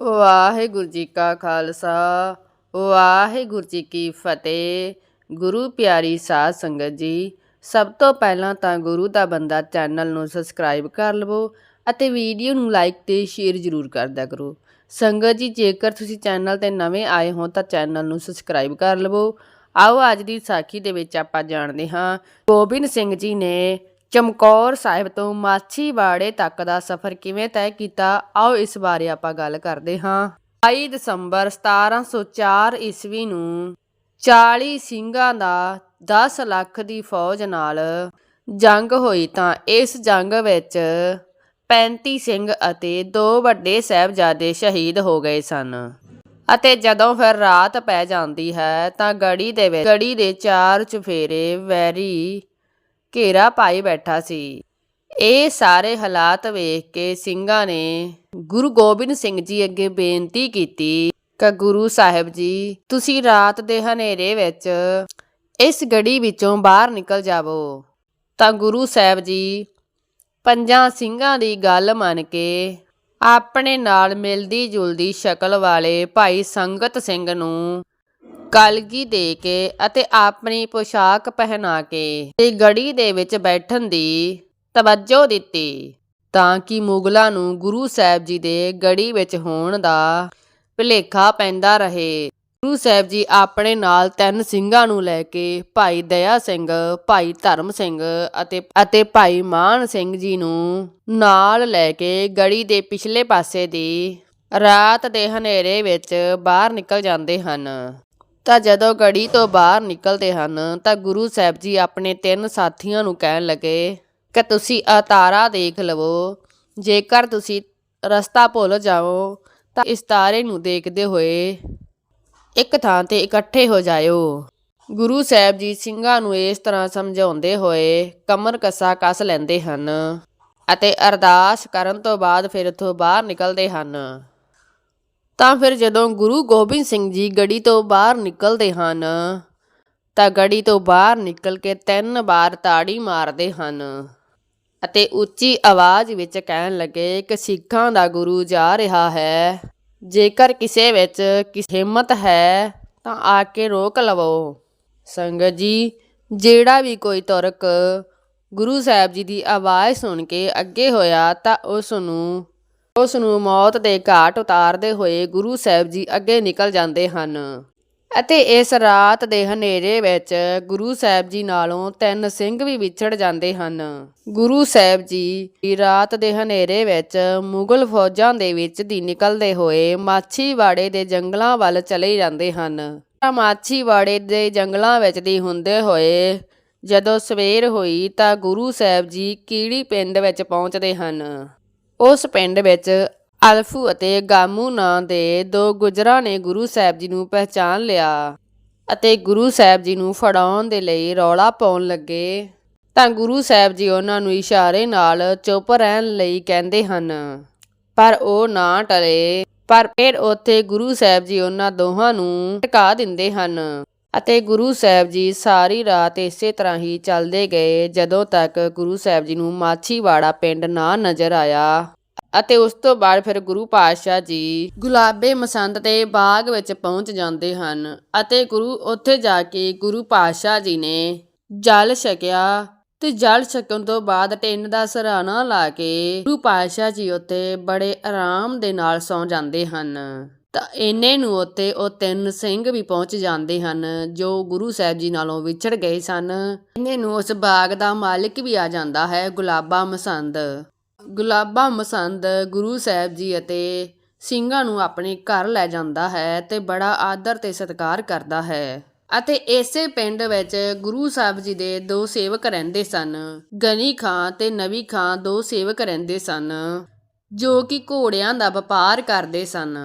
ਵਾਹਿਗੁਰੂ ਜੀ ਕਾ ਖਾਲਸਾ, ਵਾਹਿਗੁਰੂ ਜੀ ਕੀ ਫਤਿਹ। ਗੁਰੂ ਪਿਆਰੀ ਸਾਧ ਸੰਗਤ ਜੀ, ਸਭ ਤੋਂ ਪਹਿਲਾਂ ਤਾਂ ਗੁਰੂ ਦਾ ਬੰਦਾ ਚੈਨਲ ਨੂੰ ਸਬਸਕ੍ਰਾਈਬ ਕਰ ਲਵੋ ਅਤੇ ਵੀਡੀਓ ਨੂੰ ਲਾਈਕ ਤੇ ਸ਼ੇਅਰ ਜ਼ਰੂਰ ਕਰਦਿਆ ਕਰੋ। ਸੰਗਤ ਜੀ, ਜੇਕਰ ਤੁਸੀਂ ਚੈਨਲ ਤੇ ਨਵੇਂ ਆਏ ਹੋ ਤਾਂ ਚੈਨਲ ਨੂੰ ਸਬਸਕ੍ਰਾਈਬ ਕਰ ਲਵੋ। ਆਓ, ਅੱਜ ਦੀ ਸਾਖੀ ਦੇ ਵਿੱਚ ਆਪਾਂ ਜਾਣਦੇ ਹਾਂ, ਗੋਬਿੰਦ ਸਿੰਘ ਜੀ ਨੇ ਚਮਕੌਰ ਸਾਹਿਬ ਤੋਂ ਮਾਛੀਵਾੜੇ ਤੱਕ ਦਾ ਸਫ਼ਰ ਕਿਵੇਂ ਤੈਅ ਕੀਤਾ? ਆਓ ਇਸ ਬਾਰੇ ਆਪਾਂ ਗੱਲ ਕਰਦੇ ਹਾਂ। 22 ਦਸੰਬਰ 1704 ਈਸਵੀ ਨੂੰ 40 ਸਿੰਘਾਂ ਦਾ 10 ਲੱਖ ਦੀ ਫੌਜ ਨਾਲ ਜੰਗ ਹੋਈ ਤਾਂ ਇਸ ਜੰਗ ਵਿੱਚ 35 ਸਿੰਘ ਅਤੇ ਦੋ ਵੱਡੇ ਸਾਹਿਬਜ਼ਾਦੇ ਸ਼ਹੀਦ ਹੋ ਗਏ ਸਨ। ਅਤੇ ਜਦੋਂ ਫਿਰ ਰਾਤ ਪੈ ਜਾਂਦੀ ਹੈ ਤਾਂ ਗੜੀ ਦੇ ਵਿੱਚ, ਗੜੀ ਦੇ ਚਾਰ ਚੁਫੇਰੇ ਵੈਰੀ ਘੇਰਾ ਪਾਈ ਬੈਠਾ ਸੀ। ਇਹ ਸਾਰੇ ਹਾਲਾਤ ਵੇਖ ਕੇ ਸਿੰਘਾਂ ਨੇ ਗੁਰੂ ਗੋਬਿੰਦ ਸਿੰਘ ਜੀ ਅੱਗੇ ਬੇਨਤੀ ਕੀਤੀ, ਕਿ ਗੁਰੂ ਸਾਹਿਬ ਜੀ, ਤੁਸੀਂ ਰਾਤ ਦੇ ਹਨੇਰੇ ਵਿੱਚ ਇਸ ਗੜੀ ਵਿੱਚੋਂ ਬਾਹਰ ਨਿਕਲ ਜਾਵੋ। ਤਾਂ ਗੁਰੂ ਸਾਹਿਬ ਜੀ ਪੰਜਾਂ ਸਿੰਘਾਂ ਦੀ ਗੱਲ ਮੰਨ ਕੇ ਆਪਣੇ ਨਾਲ ਮਿਲਦੀ ਜੁਲਦੀ ਸ਼ਕਲ ਵਾਲੇ ਭਾਈ ਸੰਗਤ ਸਿੰਘ ਨੂੰ ਕਲਗੀ ਦੇ ਕੇ ਅਤੇ ਆਪਣੀ ਪੋਸ਼ਾਕ ਪਹਿਨਾ ਕੇ ਤੇ ਗੜੀ ਦੇ ਵਿੱਚ ਬੈਠਣ ਦੀ ਤਵੱਜੋ ਦਿੱਤੀ ਤਾਂ ਕਿ ਮੁਗਲਾਂ ਨੂੰ ਗੁਰੂ ਸਾਹਿਬ ਜੀ ਦੇ ਗੜੀ ਵਿੱਚ ਹੋਣ ਦਾ ਭੁਲੇਖਾ ਪੈਂਦਾ ਰਹੇ। ਗੁਰੂ ਸਾਹਿਬ ਜੀ ਆਪਣੇ ਨਾਲ ਤਿੰਨ ਸਿੰਘਾਂ ਨੂੰ ਲੈ ਕੇ ਭਾਈ ਦਇਆ ਸਿੰਘ, ਭਾਈ ਧਰਮ ਸਿੰਘ ਅਤੇ ਅਤੇ ਭਾਈ ਮਾਨ ਸਿੰਘ ਜੀ ਨੂੰ ਨਾਲ ਲੈ ਕੇ ਗੜੀ ਦੇ ਪਿਛਲੇ ਪਾਸੇ ਦੀ ਰਾਤ ਦੇ ਹਨੇਰੇ ਵਿੱਚ ਬਾਹਰ ਨਿਕਲ ਜਾਂਦੇ ਹਨ। ਤਾਂ ਜਦੋਂ ਗੜੀ ਤੋਂ ਬਾਹਰ ਨਿਕਲਦੇ ਹਨ, ਤਾਂ ਗੁਰੂ ਸਾਹਿਬ ਜੀ ਆਪਣੇ ਤਿੰਨ ਸਾਥੀਆਂ ਨੂੰ ਕਹਿਣ ਲੱਗੇ, ਕਿ ਤੁਸੀਂ ਆ ਤਾਰਾ ਦੇਖ ਲਵੋ। ਜੇਕਰ ਤੁਸੀਂ ਰਸਤਾ ਭੁੱਲ ਜਾਓ, ਤਾਂ ਇਸ ਤਾਰੇ ਨੂੰ ਦੇਖਦੇ ਹੋਏ ਇੱਕ ਥਾਂ ਤੇ ਇਕੱਠੇ ਹੋ ਜਾਇਓ। ਗੁਰੂ ਸਾਹਿਬ ਜੀ ਸਿੰਘਾਂ ਨੂੰ ਇਸ ਤਰ੍ਹਾਂ ਸਮਝਾਉਂਦੇ ਹੋਏ ਕਮਰ ਕੱਸਾ ਕੱਸ ਲੈਂਦੇ ਹਨ ਅਤੇ ਅਰਦਾਸ ਕਰਨ ਤੋਂ ਬਾਅਦ ਫਿਰ ਉੱਥੋਂ ਬਾਹਰ ਨਿਕਲਦੇ ਹਨ। ਤਾਂ ਫਿਰ ਜਦੋਂ ਗੁਰੂ ਗੋਬਿੰਦ ਸਿੰਘ ਜੀ ਗੜੀ ਤੋਂ ਬਾਹਰ ਨਿਕਲਦੇ ਹਨ, ਤਾਂ ਗੜੀ ਤੋਂ ਬਾਹਰ ਨਿਕਲ ਕੇ ਤਿੰਨ ਵਾਰ ਤਾੜੀ ਮਾਰਦੇ ਹਨ ਅਤੇ ਉੱਚੀ ਆਵਾਜ਼ ਵਿੱਚ ਕਹਿਣ ਲੱਗੇ ਕਿ ਸਿੱਖਾਂ ਦਾ ਗੁਰੂ ਜਾ ਰਿਹਾ ਹੈ। ਜੇਕਰ ਕਿਸੇ ਵਿੱਚ ਕਿਸ ਹਿੰਮਤ ਹੈ, ਤਾਂ ਆ ਕੇ ਰੋਕ ਲਵੋ। ਸੰਗਤ ਜੀ, ਜਿਹੜਾ ਵੀ ਕੋਈ ਤੁਰਕ ਗੁਰੂ ਸਾਹਿਬ ਜੀ ਦੀ ਆਵਾਜ਼ ਸੁਣ ਕੇ ਅੱਗੇ ਹੋਇਆ, ਤਾਂ ਉਸ ਨੂੰ ਉਸ ਨੂੰ ਮੌਤ ਦੇ ਘਾਟ ਉਤਾਰਦੇ ਹੋਏ ਗੁਰੂ ਸਾਹਿਬ ਜੀ ਅੱਗੇ ਨਿਕਲ ਜਾਂਦੇ ਹਨ। ਅਤੇ ਇਸ ਰਾਤ ਦੇ ਹਨੇਰੇ ਵਿੱਚ ਗੁਰੂ ਸਾਹਿਬ ਜੀ ਨਾਲੋਂ ਤਿੰਨ ਸਿੰਘ ਵੀ ਵਿਛੜ ਜਾਂਦੇ ਹਨ। ਗੁਰੂ ਸਾਹਿਬ ਜੀ ਰਾਤ ਦੇ ਹਨੇਰੇ ਵਿੱਚ ਮੁਗਲ ਫੌਜਾਂ ਦੇ ਵਿੱਚ ਦੀ ਨਿਕਲਦੇ ਹੋਏ ਮਾਛੀਵਾੜੇ ਦੇ ਜੰਗਲਾਂ ਵੱਲ ਚਲੇ ਜਾਂਦੇ ਹਨ। ਮਾਛੀਵਾੜੇ ਦੇ ਜੰਗਲਾਂ ਵਿੱਚ ਦੀ ਹੁੰਦੇ ਹੋਏ ਜਦੋਂ ਸਵੇਰ ਹੋਈ ਤਾਂ ਗੁਰੂ ਸਾਹਿਬ ਜੀ ਕੀੜੀ ਪਿੰਡ ਵਿੱਚ ਪਹੁੰਚਦੇ ਹਨ। ਉਸ ਪਿੰਡ ਵਿੱਚ ਅਲਫੂ ਅਤੇ ਗਾਮੂ ਨਾਂ ਦੇ ਦੋ ਗੁਜਰਾਂ ਨੇ ਗੁਰੂ ਸਾਹਿਬ ਜੀ ਨੂੰ ਪਹਿਚਾਨ ਲਿਆ ਅਤੇ ਗੁਰੂ ਸਾਹਿਬ ਜੀ ਨੂੰ ਫੜਾਉਣ ਦੇ ਲਈ ਰੌਲਾ ਪਾਉਣ ਲੱਗੇ। ਤਾਂ ਗੁਰੂ ਸਾਹਿਬ ਜੀ ਉਹਨਾਂ ਨੂੰ ਇਸ਼ਾਰੇ ਨਾਲ ਚੁੱਪ ਰਹਿਣ ਲਈ ਕਹਿੰਦੇ ਹਨ। ਪਰ ਉਹ ਨਾ ਟਲੇ, ਪਰ ਫਿਰ ਉੱਥੇ ਗੁਰੂ ਸਾਹਿਬ ਜੀ ਉਹਨਾਂ ਦੋਹਾਂ ਨੂੰ ਟਿਕਾ ਦਿੰਦੇ ਹਨ। ਅਤੇ ਗੁਰੂ ਸਾਹਿਬ ਜੀ ਸਾਰੀ ਰਾਤ ਇਸੇ ਤਰ੍ਹਾਂ ਹੀ ਚੱਲਦੇ ਗਏ, ਜਦੋਂ ਤੱਕ ਗੁਰੂ ਸਾਹਿਬ ਜੀ ਨੂੰ ਮਾਛੀਵਾੜਾ ਪਿੰਡ ਨਾ ਨਜ਼ਰ ਆਇਆ ਅਤੇ ਉਸ ਤੋਂ ਬਾਅਦ ਫਿਰ ਗੁਰੂ ਪਾਤਸ਼ਾਹ ਜੀ ਗੁਲਾਬੇ ਮਸੰਦ ਦੇ ਬਾਗ ਵਿੱਚ ਪਹੁੰਚ ਜਾਂਦੇ ਹਨ ਅਤੇ ਗੁਰੂ, ਉੱਥੇ ਜਾ ਕੇ ਗੁਰੂ ਪਾਤਸ਼ਾਹ ਜੀ ਨੇ ਜਲ ਛਕਿਆ ਤੇ ਜਲ ਛਕਣ ਤੋਂ ਬਾਅਦ ਟਿੰਨ ਦਾ ਸਰਾਣਾ ਲਾ ਕੇ ਗੁਰੂ ਪਾਤਸ਼ਾਹ ਜੀ ਉੱਤੇ ਬੜੇ ਆਰਾਮ ਦੇ ਨਾਲ ਸੌਂ ਜਾਂਦੇ ਹਨ। ਤਾਂ ਇੰਨੇ ਨੂੰ ਉੱਥੇ ਉਹ ਤਿੰਨ ਸਿੰਘ ਵੀ ਪਹੁੰਚ ਜਾਂਦੇ ਹਨ, ਜੋ ਗੁਰੂ ਸਾਹਿਬ ਜੀ ਨਾਲੋਂ ਵਿਛੜ ਗਏ ਸਨ। ਇੰਨੇ ਨੂੰ ਉਸ ਬਾਗ ਦਾ ਮਾਲਕ ਵੀ ਆ ਜਾਂਦਾ ਹੈ, ਗੁਲਾਬਾ ਮਸੰਦ। ਗੁਲਾਬਾ ਮਸੰਦ ਗੁਰੂ ਸਾਹਿਬ ਜੀ ਅਤੇ ਸਿੰਘਾਂ ਨੂੰ ਆਪਣੇ ਘਰ ਲੈ ਜਾਂਦਾ ਹੈ ਤੇ ਬੜਾ ਆਦਰ ਤੇ ਸਤਿਕਾਰ ਕਰਦਾ ਹੈ। ਅਤੇ ਇਸੇ ਪਿੰਡ ਵਿੱਚ ਗੁਰੂ ਸਾਹਿਬ ਜੀ ਦੇ ਦੋ ਸੇਵਕ ਰਹਿੰਦੇ ਸਨ। ਗਨੀ ਖਾਂ ਤੇ ਨਵੀ ਖਾਂ ਦੋ ਸੇਵਕ ਰਹਿੰਦੇ ਸਨ, ਜੋ ਕਿ ਘੋੜਿਆਂ ਦਾ ਵਪਾਰ ਕਰਦੇ ਸਨ।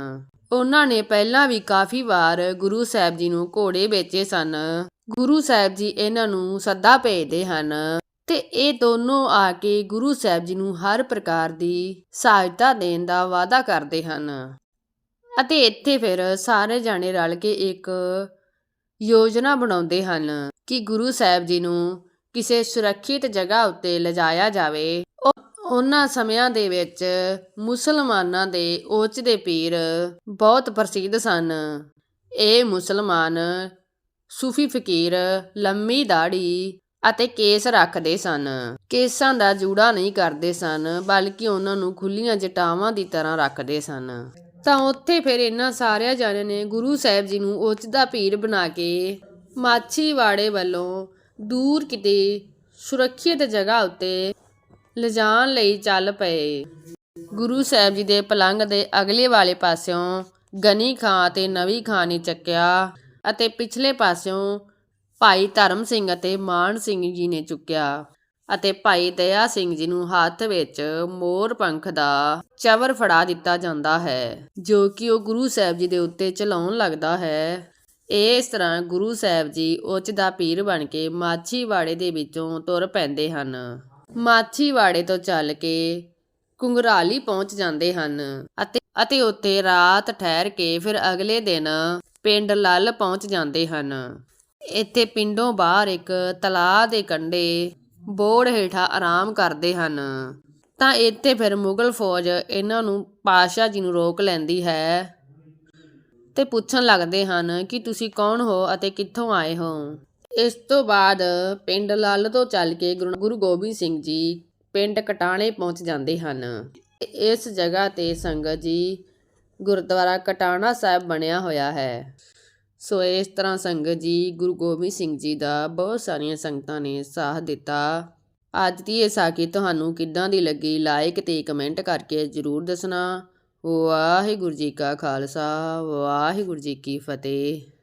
ਉਹਨਾਂ ਨੇ ਪਹਿਲਾਂ ਵੀ ਕਾਫੀ ਵਾਰ ਗੁਰੂ ਸਾਹਿਬ ਜੀ ਨੂੰ ਘੋੜੇ ਵੇਚੇ ਸਨ। ਗੁਰੂ ਸਾਹਿਬ ਜੀ ਇਹਨਾਂ ਨੂੰ ਸੱਦਾ ਭੇਜਦੇ ਹਨ ਤੇ ਇਹ ਦੋਨੋਂ ਆ ਕੇ ਗੁਰੂ ਸਾਹਿਬ ਜੀ ਨੂੰ ਹਰ ਪ੍ਰਕਾਰ ਦੀ ਸਹਾਇਤਾ ਦੇਣ ਦਾ ਵਾਅਦਾ ਕਰਦੇ ਹਨ। ਅਤੇ ਇੱਥੇ ਫਿਰ ਸਾਰੇ ਜਾਣੇ ਰਲ ਕੇ ਇੱਕ ਯੋਜਨਾ ਬਣਾਉਂਦੇ ਹਨ ਕਿ ਗੁਰੂ ਸਾਹਿਬ ਜੀ ਨੂੰ ਕਿਸੇ ਸੁਰੱਖਿਅਤ ਜਗ੍ਹਾ ਉੱਤੇ ਲਿਜਾਇਆ ਜਾਵੇ। ਉਹਨਾਂ ਸਮਿਆਂ ਦੇ ਵਿੱਚ ਮੁਸਲਮਾਨਾਂ ਦੇ ਔਚ ਦੇ ਪੀਰ ਬਹੁਤ ਪ੍ਰਸਿੱਧ ਸਨ। ਇਹ ਮੁਸਲਮਾਨ ਸੂਫੀ ਫਕੀਰ ਲੰਮੀ ਦਾੜੀ ਅਤੇ ਕੇਸ ਰੱਖਦੇ ਸਨ। ਕੇਸਾਂ ਦਾ ਜੂੜਾ ਨਹੀਂ ਕਰਦੇ ਸਨ, ਬਲਕਿ ਉਹਨਾਂ ਨੂੰ ਖੁੱਲੀਆਂ ਜਟਾਵਾਂ ਦੀ ਤਰ੍ਹਾਂ ਰੱਖਦੇ ਸਨ। ਤਾਂ ਉੱਥੇ ਫਿਰ ਇਹਨਾਂ ਸਾਰਿਆਂ ਜਣਿਆਂ ਨੇ ਗੁਰੂ ਸਾਹਿਬ ਜੀ ਨੂੰ ਉੱਚ ਦਾ ਪੀਰ ਬਣਾ ਕੇ ਮਾਛੀਵਾੜੇ ਵੱਲੋਂ ਦੂਰ ਕਿਤੇ ਸੁਰੱਖਿਅਤ ਜਗ੍ਹਾ ਉੱਤੇ ਲਿਜਾਣ ਲਈ ਚੱਲ ਪਏ। ਗੁਰੂ ਸਾਹਿਬ ਜੀ ਦੇ ਪਲੰਗ ਦੇ ਅਗਲੇ ਵਾਲੇ ਪਾਸਿਓਂ ਗਨੀ ਖਾਂ ਅਤੇ ਨਵੀ ਖਾਂ ਨੇ ਚੱਕਿਆ ਅਤੇ ਪਿਛਲੇ ਪਾਸਿਓਂ ਭਾਈ ਧਰਮ ਸਿੰਘ ਅਤੇ ਮਾਨ ਸਿੰਘ ਜੀ ਨੇ ਚੁੱਕਿਆ ਅਤੇ ਭਾਈ ਦਇਆ ਸਿੰਘ ਜੀ ਨੂੰ ਹੱਥ ਵਿੱਚ ਮੋਰ ਪੰਖ ਦਾ ਚਵਰ ਫੜਾ ਦਿੱਤਾ ਜਾਂਦਾ ਹੈ, ਜੋ ਕਿ ਉਹ ਗੁਰੂ ਸਾਹਿਬ ਜੀ ਦੇ ਉੱਤੇ ਚਲਾਉਣ ਲੱਗਦਾ ਹੈ। ਇਸ ਤਰ੍ਹਾਂ ਗੁਰੂ ਸਾਹਿਬ ਜੀ ਉੱਚ ਦਾ ਪੀਰ ਬਣ ਕੇ ਮਾਛੀਵਾੜੇ ਦੇ ਵਿੱਚੋਂ ਤੁਰ ਪੈਂਦੇ ਹਨ। ਮਾਛੀਵਾੜੇ ਤੋਂ ਚੱਲ ਕੇ ਕੁੰਗਰਾਲੀ ਪਹੁੰਚ ਜਾਂਦੇ ਹਨ ਅਤੇ ਅਤੇ ਉੱਥੇ ਰਾਤ ਠਹਿਰ ਕੇ ਫਿਰ ਅਗਲੇ ਦਿਨ ਪਿੰਡ ਲੱਲ ਪਹੁੰਚ ਜਾਂਦੇ ਹਨ। ਇੱਥੇ ਪਿੰਡੋਂ ਬਾਹਰ ਇੱਕ ਤਲਾਅ ਦੇ ਕੰਢੇ ਬੋੜ ਹੇਠਾਂ ਆਰਾਮ ਕਰਦੇ ਹਨ। ਤਾਂ ਇੱਥੇ ਫਿਰ ਮੁਗਲ ਫੌਜ ਇਹਨਾਂ ਨੂੰ ਪਾਸ਼ਾ ਜੀ ਨੂੰ ਰੋਕ ਲੈਂਦੀ ਹੈ ਤੇ ਪੁੱਛਣ ਲੱਗਦੇ ਹਨ ਕਿ ਤੁਸੀਂ ਕੌਣ ਹੋ ਅਤੇ ਕਿੱਥੋਂ ਆਏ ਹੋ? ਇਸ ਤੋਂ ਬਾਅਦ ਪਿੰਡ ਲਾਲ ਤੋਂ ਚੱਲ ਕੇ ਗੁਰੂ ਗੁਰੂ ਗੋਬਿੰਦ ਸਿੰਘ ਜੀ ਪਿੰਡ ਕਟਾਣੇ ਪਹੁੰਚ ਜਾਂਦੇ ਹਨ। ਇਸ ਜਗ੍ਹਾ ਤੇ ਸੰਗਤ ਜੀ ਗੁਰਦੁਆਰਾ ਕਟਾਣਾ ਸਾਹਿਬ ਬਣਿਆ ਹੋਇਆ ਹੈ। ਸੋ ਇਸ ਤਰ੍ਹਾਂ ਸੰਗਤ ਜੀ ਗੁਰੂ ਗੋਬਿੰਦ ਸਿੰਘ ਜੀ ਦਾ ਬਹੁਤ ਸਾਰੀਆਂ ਸੰਗਤਾਂ ਨੇ ਸਾਥ ਦਿੱਤਾ। ਅੱਜ ਦੀ ਇਹ ਸਾਖੀ ਤੁਹਾਨੂੰ ਕਿੱਦਾਂ ਦੀ ਲੱਗੀ ਲਾਈਕ ਤੇ ਕਮੈਂਟ ਕਰਕੇ ਜਰੂਰ ਦੱਸਣਾ। ਵਾਹਿਗੁਰੂ ਜੀ ਕਾ ਖਾਲਸਾ, ਵਾਹਿਗੁਰੂ ਜੀ ਕੀ ਫਤਿਹ।